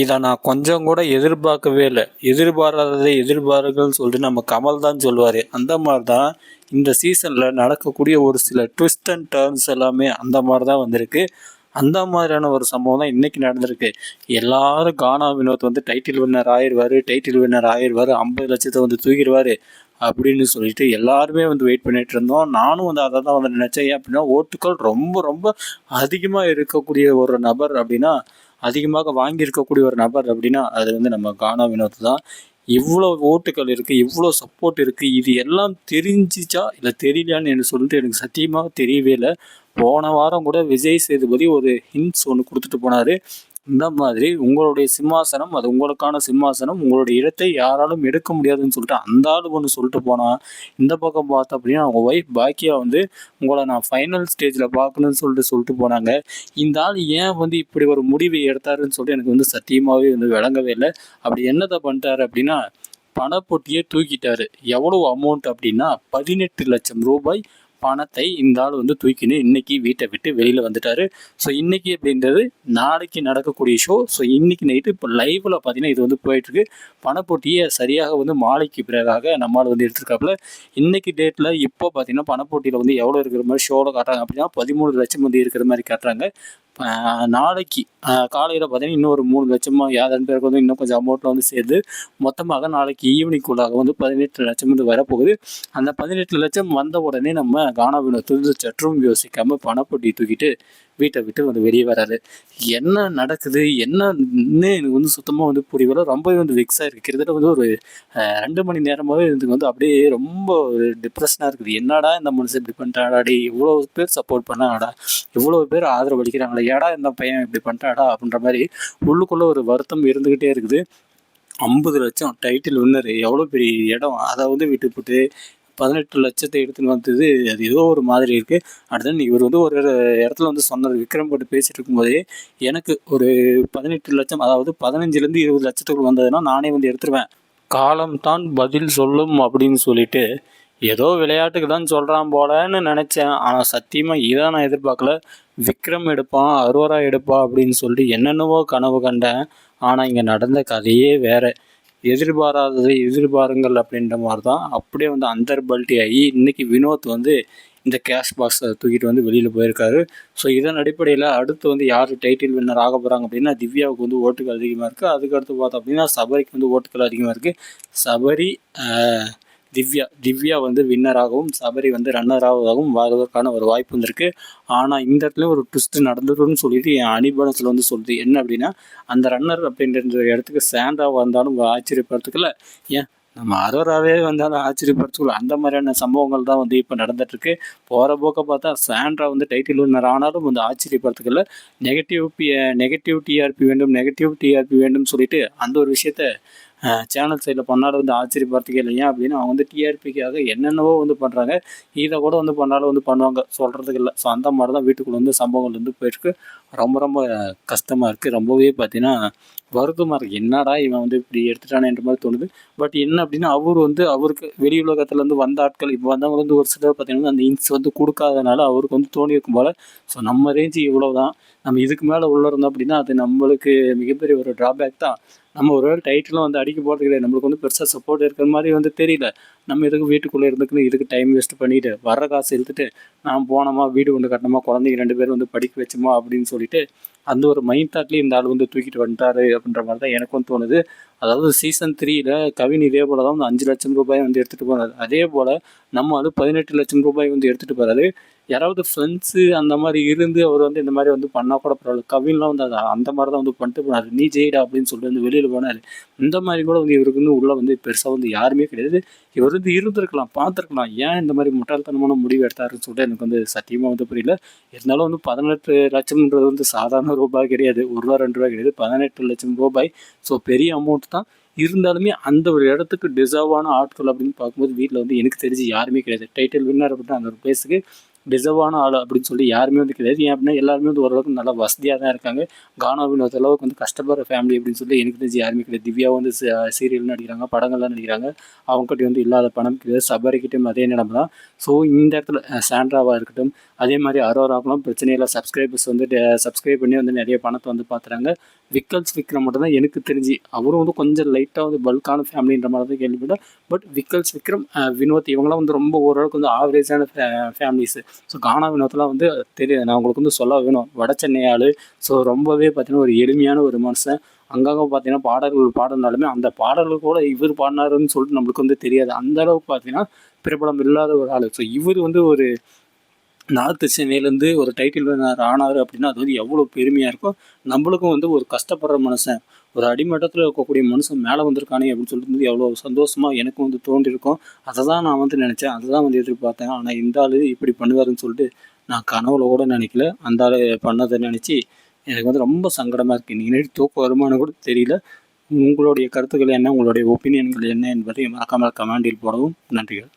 இதை நான் கொஞ்சம் கூட எதிர்பார்க்கவே இல்லை. எதிர்பாராததை எதிர்பாருங்கள் சொல்லிட்டு நம்ம கமல் தான் சொல்லுவார். அந்த மாதிரி தான் இந்த சீசனில் நடக்கக்கூடிய ஒரு சில ட்விஸ்ட் அண்ட் டேர்ன்ஸ் எல்லாமே அந்த மாதிரி தான் வந்திருக்கு. அந்த மாதிரியான ஒரு சம்பவம் தான் இன்றைக்கி நடந்திருக்கு. எல்லாரும் கானா வினோத் வந்து டைட்டில் வின்னர் ஆயிடுவார் டைட்டில் வின்னர் ஆயிடுவார் ஐம்பது லட்சத்தை வந்து தூக்கிடுவார் அப்படின்னு சொல்லிட்டு எல்லாருமே வந்து வெயிட் பண்ணிட்டு இருந்தோம். நானும் வந்து அதை தான் வந்து நினச்சேன். ஏன் அப்படின்னா ஓட்டுக்கள் ரொம்ப ரொம்ப அதிகமாக இருக்கக்கூடிய ஒரு நபர் அப்படின்னா அதிகமாக வாங்கியிருக்கக்கூடிய ஒரு நபர் அப்படின்னா அது வந்து நம்ம கானா வினோத் தான். இவ்வளோ ஓட்டுகள் இருக்குது இவ்வளோ சப்போர்ட் இருக்குது இது எல்லாம் தெரிஞ்சிச்சா இல்லை தெரியலையான்னு எனக்கு சொல்லிட்டு எனக்கு சத்தியமாக தெரியவே இல்லை. போன வாரம் கூட விஜய் சேதுபதி ஒரு ஹிண்ட்ஸ் ஒன்று கொடுத்துட்டு போனார். இந்த மாதிரி உங்களுடைய சிம்மாசனம் அது உங்களுக்கான சிம்மாசனம் உங்களுடைய இடத்தை யாராலும் எடுக்க முடியாதுன்னு சொல்லிட்டு அந்த ஆள் ஒன்று சொல்லிட்டு போனால் இந்த பக்கம் பார்த்த அப்படின்னா அவங்க ஒய்ஃப் பாக்கியா வந்து உங்களை நான் ஃபைனல் ஸ்டேஜில் பார்க்கணும்னு சொல்லிட்டு சொல்லிட்டு போனாங்க. இந்த ஆள் ஏன் வந்து இப்படி ஒரு முடிவை எடுத்தாருன்னு சொல்லிட்டு எனக்கு வந்து சத்தியமாகவே வந்து விளங்கவே இல்லை. அப்படி என்னத்தை பண்ணிட்டாரு அப்படின்னா பணப்பொட்டியே தூக்கிட்டாரு. எவ்வளோ அமௌண்ட் அப்படின்னா பதினெட்டு லட்சம் ரூபாய் பணத்தை இந்த ஆள் வந்து தூக்கின்னு இன்னைக்கு வீட்டை விட்டு வெளியில் வந்துட்டாரு. ஸோ இன்னைக்கு அப்படின்றது நாளைக்கு நடக்கக்கூடிய ஷோ ஸோ இன்னைக்கு நைட்டு இப்போ லைவில் பார்த்தீங்கன்னா இது வந்து போயிட்டுருக்கு. பணப்போட்டியை சரியாக வந்து மாலைக்கு பிறகாக நம்மளால் வந்து எடுத்திருக்காப்புல. இன்னைக்கு டேட்டில் இப்போ பார்த்தீங்கன்னா பணப்போட்டியில் வந்து எவ்வளோ இருக்கிற மாதிரி ஷோவில் காட்டுறாங்க அப்படின்னா பதிமூணு லட்சம் வந்து இருக்கிற மாதிரி காட்டுறாங்க. நாளைக்கு காலையில் பார்த்தீங்கன்னா இன்னும் ஒரு மூணு லட்சமாக யாதன் பேருக்கு வந்து இன்னும் கொஞ்சம் அமௌண்ட்டில் வந்து சேர்த்து மொத்தமாக நாளைக்கு ஈவினிங்குள்ளாக வந்து பதினெட்டு லட்சம் வந்து வரப்போகுது. அந்த பதினெட்டு லட்சம் வந்த உடனே நம்ம கானாவின திருந்து சற்றும் யோசிக்காமல் பணப்பொட்டி தூக்கிட்டு வீட்டை விட்டு வந்து வெளியே வராரு. என்ன நடக்குது? என்னன்னு எனக்கு வந்து சுத்தமாக வந்து புரியவில்லை ரொம்பவே வந்து விக்ஸாக இருக்குது கிட்டத்தட்ட வந்து ஒரு ரெண்டு மணி நேரமாகவே இதுக்கு வந்து அப்படியே ரொம்ப ஒரு டிப்ரெஷனாக இருக்குது. என்னடா இந்த மனுஷன் இப்படி பண்ணிட்டாடா இவ்வளோ பேர் சப்போர்ட் பண்ணாடா இவ்வளோ பேர் ஆதரவு அளிக்கிறாங்களா. ஏடா இந்த பையன் இப்படி பண்ணிட்டாடா அப்படின்ற மாதிரி உள்ளுக்குள்ளே ஒரு வருத்தம் இருந்துக்கிட்டே இருக்குது. ஐம்பது லட்சம் டைட்டில் வின்னர் எவ்வளோ பெரிய இடம்? அதை வந்து போட்டு பதினெட்டு லட்சத்தை எடுத்துன்னு வந்தது அது ஏதோ ஒரு மாதிரி இருக்குது அடுத்து இவர் வந்து ஒரு இடத்துல வந்து சொன்னார் விக்ரம் போட்டு பேசிட்டு இருக்கும்போதே எனக்கு ஒரு பதினெட்டு லட்சம் அதாவது பதினஞ்சுலேருந்து இருபது லட்சத்துக்குள்ள வந்ததுன்னா நானே வந்து எடுத்துருவேன். காலம் தான் பதில் சொல்லும் அப்படின்னு சொல்லிட்டு ஏதோ விளையாட்டுக்கு தான் சொல்கிறான் போலன்னு நினச்சேன். ஆனால் சத்தியமாக இதை நான் எதிர்பார்க்கல. விக்ரம் எடுப்பான் அரோரா எடுப்பா அப்படின்னு சொல்லிட்டு என்னென்னவோ கனவு கண்டேன். ஆனால் இங்கே நடந்த கதையே வேறு. எதிர்பாராததை எதிர்பாருங்கள் அப்படின்ற மாதிரி தான் அப்படியே வந்து அந்தர்பல்ட்டி ஆகி இன்றைக்கி வினோத் வந்து இந்த கேஷ் பாக்ஸை தூக்கிட்டு வந்து வெளியில் போயிருக்காரு. ஸோ இதன் அடிப்படையில் அடுத்து வந்து யார் டைட்டில் வின்னர் ஆக போகிறாங்க அப்படின்னா திவ்யாவுக்கு வந்து ஓட்டுகள் அதிகமாக இருக்குது அதுக்கடுத்து பார்த்தோம் அப்படின்னா சபரிக்கு வந்து ஓட்டுகள் அதிகமாக இருக்குது சபரி திவ்யா திவ்யா வந்து வின்னராகவும் சபரி வந்து ரன்னராகவும் வருவதற்கான ஒரு வாய்ப்பு வந்திருக்கு. ஆனால் இந்த இடத்துல ஒரு ட்விஸ்ட் நடந்துருன்னு சொல்லிட்டு என் அனிபனத்தில் வந்து சொல்லுது என்ன அப்படின்னா அந்த ரன்னர் அப்படின்ற இடத்துக்கு சேண்டாக வந்தாலும் ஆச்சரியப்படுறதுக்குள்ள ஏன்? நம்ம அரோராவே வந்தாலும் ஆச்சரியப்படுறதுக்குள்ள அந்த மாதிரியான சம்பவங்கள் தான் வந்து இப்போ நடந்துட்டுருக்கு. போகிற போக்க பார்த்தா சாண்ட்ரா வந்து டைட்டில் வின்னர் ஆனாலும் வந்து ஆச்சரியப்படுறதுக்குள்ள நெகட்டிவ் பி நெகட்டிவ் டிஆர்பி வேண்டும் நெகட்டிவ் டிஆர்பி வேண்டும் சொல்லிட்டு அந்த ஒரு விஷயத்த சேனல் சைடில் பண்ணாலும் வந்து ஆச்சரியப்படுறதுக்கே இல்லை ஏன் அப்படின்னு அவங்க வந்து டிஆர்பிக்காக என்னென்னவோ வந்து பண்ணுறாங்க இதை கூட வந்து பண்ணாலும் வந்து பண்ணுவாங்க. சொல்கிறதுக்கு இல்லை. ஸோ அந்த மாதிரி தான் வீட்டுக்குள்ளே வந்து சம்பவங்கள் வந்து போயிருக்கு ரொம்ப ரொம்ப கஷ்டமாக இருக்குது ரொம்பவே பார்த்தீங்கன்னா வருத்தமாக இருக்குது என்னடா இவன் வந்து இப்படி எடுத்துட்டானேன்ற மாதிரி தோணுது. பட் என்ன அப்படின்னா அவர் வந்து அவருக்கு வெளி உலகத்துலேருந்து வந்த ஆட்கள் இப்போ வந்தவங்க வந்து ஒரு சிலர் பார்த்தீங்கன்னா அந்த இன்ஸ் வந்து கொடுக்காதனால அவருக்கு வந்து தோணியிருக்கும் போல். ஸோ நம்ம ரேஞ்சு இவ்வளோ தான் நம்ம இதுக்கு மேலே உள்ள இருந்தோம் அப்படின்னா அது நம்மளுக்கு மிகப்பெரிய ஒரு ட்ராபேக் தான். நம்ம ஒரு வேளை டைட்டிலும் வந்து அடிக்க போகிறது கிடையாது. நம்மளுக்கு வந்து பெருசாக சப்போர்ட் இருக்கிற மாதிரி வந்து தெரியல. நம்ம எதுக்கு வீட்டுக்குள்ளே இருந்துக்குன்னு இதுக்கு டைம் வேஸ்ட் பண்ணிவிட்டு வர காசு எடுத்துட்டு நான் போனோமா வீடு கொண்டு கட்டணுமா குழந்தைங்க ரெண்டு பேரும் வந்து படிக்க வச்சோமா அப்படின்னு சொல்லிட்டு அந்த ஒரு மைண்ட் தாட்லேயே இந்த ஆள் வந்து தூக்கிட்டு வந்துட்டாரு அப்படின்ற மாதிரி தான் எனக்கும் தோணுது. அதாவது சீசன் த்ரீயில் கவின் இதே போல தான் வந்து அஞ்சு லட்சம் ரூபாய் வந்து எடுத்துகிட்டு போனார். அதே போல் நம்ம அது பதினெட்டு லட்சம் ரூபாய் வந்து எடுத்துகிட்டு போகிறாரு யாராவது ஃப்ரெண்ட்ஸு அந்த மாதிரி இருந்து அவர் வந்து இந்த மாதிரி வந்து பண்ணால் கூட பரவாயில்ல. கவின்லாம் வந்து அந்த மாதிரி தான் வந்து பண்ணிட்டு போனார். நீ ஜெயிடா அப்படின்னு சொல்லிட்டு வந்து வெளியில் போனார். இந்த மாதிரி கூட வந்து இவருக்கு வந்து உள்ளே வந்து பெருசாக வந்து யாருமே கிடையாது. இவர் வந்து இருந்திருக்கலாம் பார்த்துருக்கலாம். ஏன் இந்த மாதிரி முட்டாள்தனமான முடிவு எடுத்தாருன்னு சொல்லிட்டு எனக்கு வந்து சத்தியமாக வந்து புரியல. இருந்தாலும் வந்து பதினெட்டு லட்சம்ன்றது வந்து சாதாரண ரூபாய் கிடையாது. ஒரு ரூபா ரெண்டு ரூபாய் கிடையாது. பதினெட்டு லட்சம் ரூபாய். ஸோ பெரிய அமௌண்ட் தான். இருந்தாலுமே அந்த ஒரு இடத்துக்கு டிசர்வான ஆட்கள் அப்படின்னு பார்க்கும்போது வீட்டில் வந்து எனக்கு தெரிஞ்சு யாருமே கிடையாது. டைட்டில் வின்னர் அப்படின்னா அந்த ஒரு பிளேஸுக்கு டிசர்வான ஆள் அப்படின்னு சொல்லி யாருமே வந்து கிடையாது. ஏன் அப்படின்னா எல்லாருமே வந்து ஓரளவுக்கு நல்லா வசதியாக தான் இருக்காங்க. கானா வினோத் அளவுக்கு வந்து கஷ்டப்படுற ஃபேமிலி அப்படின்னு சொல்லி எனக்கு தெரிஞ்சு யாருமே கிடையாது. திவ்யா வந்து சீரியல் நடிக்கிறாங்க படங்கள்லாம் நடிக்கிறாங்க. அவங்ககிட்ட வந்து இல்லாத பணம் கிடையாது. சபரிக்கிட்டையும் அதே நிலம தான். ஸோ இந்த இடத்துல சாண்ட்ராவாக இருக்கட்டும் அதே மாதிரி அரோராக்கெல்லாம் பிரச்சனையில் சப்ஸ்கிரைபர்ஸ் வந்து சப்ஸ்கிரைப் பண்ணி வந்து நிறைய பணத்தை வந்து பார்த்துறாங்க விக்கல்ஸ் விக்ரம் மட்டும் தான் எனக்கு தெரிஞ்சு அவரும் வந்து கொஞ்சம் லைட்டாக வந்து பல்கான ஃபேமிலின்ற மாதிரி தான் கேள்விப்பட்டேன். பட் விக்கல்ஸ் விக்ரம் வினோத் இவங்களாம் வந்து ரொம்ப ஓரளவுக்கு வந்து ஆவரேஜான ஃபேமிலிஸ் ஸோ கானா வினோத்தெலாம் வந்து தெரியாது. நான் உங்களுக்கு வந்து சொல்ல வேணும். வட சென்னை ஆள் ஸோ ரொம்பவே பார்த்தீங்கன்னா ஒரு எளிமையான ஒரு மனுஷன். அங்கங்கே பார்த்தீங்கன்னா பாடல்கள் பாடினாலுமே அந்த பாடல்கள் கூட இவர் பாடினாருன்னு சொல்லிட்டு நம்மளுக்கு வந்து தெரியாது. அந்த அளவுக்கு பார்த்தீங்கன்னா பிரபலம் இல்லாத ஒரு ஆள். ஸோ இவர் வந்து ஒரு நார்த்து சென்னையிலேருந்து ஒரு டைட்டில் வினர் ஆனார் அப்படின்னா அது வந்து எவ்வளோ பெருமையாக இருக்கும் நம்மளுக்கும் வந்து ஒரு கஷ்டப்படுற மனுஷன் ஒரு அடிமட்டத்தில் இருக்கக்கூடிய மனுஷன் மேலே வந்திருக்கானே அப்படின்னு சொல்லிட்டு வந்து எவ்வளோ சந்தோஷமாக எனக்கும் வந்து தோன்றிருக்கும். அதை தான் நான் வந்து நினச்சேன் அதை தான் வந்து எதிர்பார்த்தேன். ஆனால் இந்த ஆள் இப்படி பண்ணுவாருன்னு சொல்லிட்டு நான் கனவுல கூட நினைக்கல. அந்த ஆள் பண்ணதை நினச்சி எனக்கு வந்து ரொம்ப சங்கடமாக இருக்குது நீங்கள் தூக்கம் வருமானு கூட தெரியல. உங்களுடைய கருத்துக்கள் என்ன? உங்களுடைய ஒப்பீனியன்கள் என்ன என்பதை மறக்காமல் கமெண்டில் போடவும் நன்றிகள்.